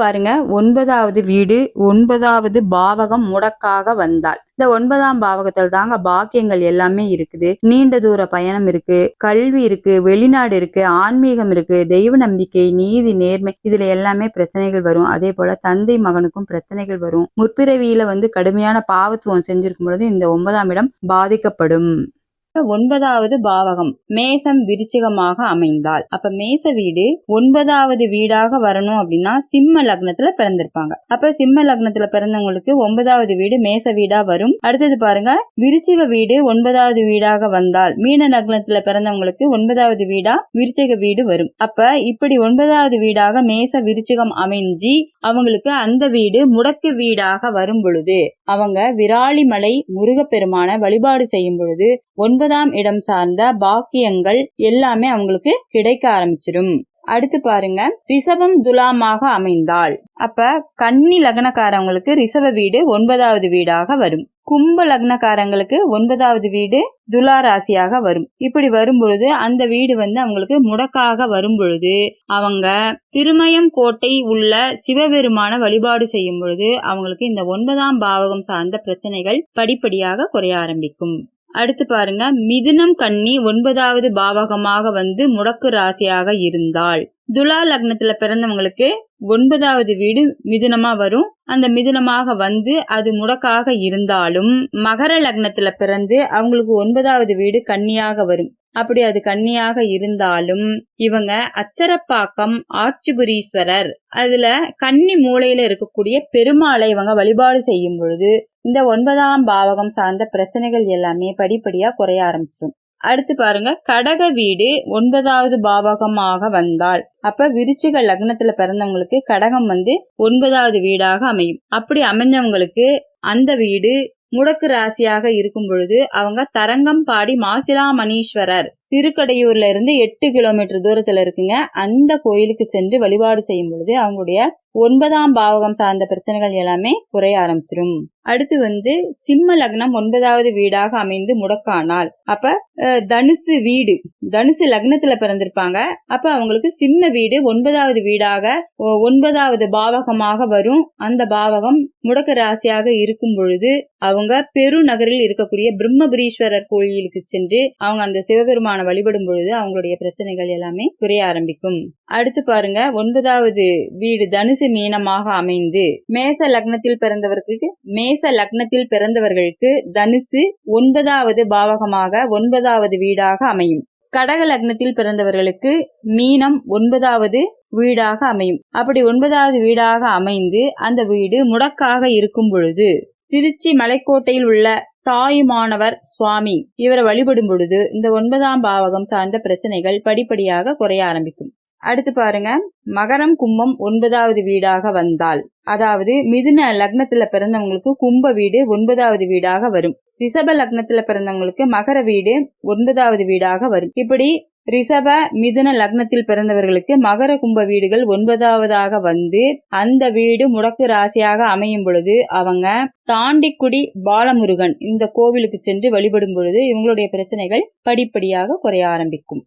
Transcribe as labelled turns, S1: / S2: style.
S1: பாருங்க. ஒன்பதாவது வீடு ஒன்பதாவது பாவகம் முடக்காக வந்தால் இந்த ஒன்பதாம் பாவகத்தில் தாங்க பாக்கியங்கள் எல்லாமே இருக்குது. நீண்ட தூர பயணம் இருக்கு கல்வி இருக்கு வெளிநாடு இருக்கு ஆன்மீகம் இருக்கு தெய்வ நம்பிக்கை நீதி நேர்மை இதுல எல்லாமே பிரச்சனைகள் வரும். அதே போல தந்தை மகனுக்கும் பிரச்சனைகள் வரும். முற்பிறவியில வந்து கடுமையான பாவத்துவம் செஞ்சிருக்கும் பொழுது இந்த ஒன்பதாம் இடம் பாதிக்கப்படும். ஒன்பதாவது பாவகம் மேசம் விருச்சிகமாக அமைந்தால் அப்ப மேச வீடு ஒன்பதாவது வீடாக வரணும் அப்படின்னா சிம்ம லக்னத்துல பிறந்திருப்பாங்க. அப்ப சிம்ம லக்னத்துல பிறந்தவங்களுக்கு ஒன்பதாவது வீடு மேச வீடா வரும். அடுத்தது பாருங்க விருச்சிக வீடு ஒன்பதாவது வீடாக வந்தால் மீன லக்னத்துல பிறந்தவங்களுக்கு ஒன்பதாவது வீடா விருச்சிக வீடு வரும். அப்ப இப்படி ஒன்பதாவது வீடாக மேச விருச்சிகம் அமைஞ்சி அவங்களுக்கு அந்த வீடு முடக்கு வீடாக வரும் பொழுது அவங்க விராலிமலை முருகப்பெருமான வழிபாடு செய்யும் பொழுது ஒன்பதாம் இடம் சார்ந்த பாக்கியங்கள் எல்லாமே அவங்களுக்கு கிடைக்க ஆரம்பிச்சிடும் அடுத்து பாருங்க ரிஷபம் துலாமாக அமைந்தால் அப்ப கன்னி லக்னக்காரவங்களுக்கு ரிஷப வீடு ஒன்பதாவது வீடாக வரும். கும்ப லக்னக்காரங்களுக்கு ஒன்பதாவது வீடு துலா ராசியாக வரும். இப்படி வரும் பொழுது அந்த வீடு வந்து அவங்களுக்கு முடக்காக வரும் பொழுது அவங்க திருமயம் கோட்டை உள்ள சிவபெருமான வழிபாடு செய்யும் பொழுது அவங்களுக்கு இந்த ஒன்பதாம் பாவகம் சார்ந்த பிரச்சனைகள் படிப்படியாக குறைய ஆரம்பிக்கும். அடுத்து பாருங்க மிதுனம் கன்னி ஒன்பதாவது பாவகமாக வந்து முடக்கு ராசியாக இருந்தால் துலா லக்னத்துல பிறந்தவங்களுக்கு ஒன்பதாவது வீடு மிதுனமா வரும். அந்த மிதுனமாக வந்து அது முடக்காக இருந்தாலும் மகர லக்னத்துல பிறந்து அவங்களுக்கு ஒன்பதாவது வீடு கன்னியாக வரும். அப்படி அது கன்னியாக இருந்தாலும் இவங்க அச்சரப்பாக்கம் ஆட்சிபுரீஸ்வரர் அதுல கன்னி மூளையில இருக்கக்கூடிய பெருமாளை இவங்க வழிபாடு செய்யும் பொழுது இந்த ஒன்பதாம் பாவகம் சார்ந்த பிரச்சனைகள் எல்லாமே படிப்படியா குறைய ஆரம்பிச்சிடும் அடுத்து பாருங்க கடக வீடு ஒன்பதாவது பாவகமாக வந்தால் அப்ப விருச்சிக லக்னத்துல பிறந்தவங்களுக்கு கடகம் வந்து ஒன்பதாவது வீடாக அமையும். அப்படி அமைஞ்சவங்களுக்கு அந்த வீடு முடக்கு ராசியாக இருக்கும் பொழுது அவங்க தரங்கம்பாடி மாசிலாமணீஸ்வரர் திருக்கடையூர்ல இருந்து எட்டு கிலோமீட்டர் தூரத்துல இருக்குங்க. அந்த கோயிலுக்கு சென்று வழிபாடு செய்யும் பொழுது அவங்களுடைய ஒன்பதாம் பாவகம் சார்ந்த பிரச்சனைகள் எல்லாமே குறைய ஆரம்பிச்சிடும் அடுத்து வந்து சிம்ம லக்னம் ஒன்பதாவது வீடாக அமைந்து முடக்கானால் அப்ப அஹ், தனுசு வீடு தனுசு லக்னத்துல பிறந்திருப்பாங்க. அப்ப அவங்களுக்கு சிம்ம வீடு ஒன்பதாவது வீடாக ஒ- ஒன்பதாவது பாவகமாக வரும். அந்த பாவகம் முடக்க ராசியாக இருக்கும் பொழுது அவங்க பெருநகரில் இருக்கக்கூடிய பிரம்மபுரீஸ்வரர் கோயிலுக்கு சென்று அவங்க அந்த சிவபெருமான வழிபடும் பொழுது அவங்களுடைய பிரச்சனைகள் எல்லாமே குறைய ஆரம்பிக்கும். அடுத்து பாருங்க ஒன்பதாவது வீடு தனுசு மீனமாக அமைந்து மேச லக்னத்தில் பிறந்தவர்களுக்கு மேச லக்னத்தில் பிறந்தவர்களுக்கு தனுசு ஒன்பதாவது பாவகமாக ஒன்பதாவது வீடாக அமையும். கடக லக்னத்தில் பிறந்தவர்களுக்கு மீனம் ஒன்பதாவது வீடாக அமையும். அப்படி ஒன்பதாவது வீடாக அமைந்து அந்த வீடு முடக்காக இருக்கும் பொழுது திருச்சி மலைக்கோட்டையில் உள்ள தாயுமானவர் சுவாமி இவரை வழிபடும் பொழுது இந்த ஒன்பதாம் பாவகம் சார்ந்த பிரச்சனைகள் படிப்படியாக குறைய ஆரம்பிக்கும். அடுத்து பாருங்க. மகரம் கும்பம் ஒன்பதாவது வீடாக வந்தால். அதாவது மிதுன லக்னத்துல பிறந்தவங்களுக்கு கும்ப வீடு ஒன்பதாவது வீடாக வரும். ரிஷப லக்னத்துல பிறந்தவங்களுக்கு மகர வீடு ஒன்பதாவது வீடாக வரும். இப்படி ரிஷப மிதுன லக்னத்தில் பிறந்தவர்களுக்கு மகர கும்ப வீடுகள் ஒன்பதாவதாக வந்து அந்த வீடு முடக்கு ராசியாக அமையும் பொழுது அவங்க தாண்டிக்குடி பாலமுருகன் இந்த கோவிலுக்கு சென்று வழிபடும் பொழுது இவங்களுடைய பிரச்சனைகள் படிப்படியாக குறைய ஆரம்பிக்கும்.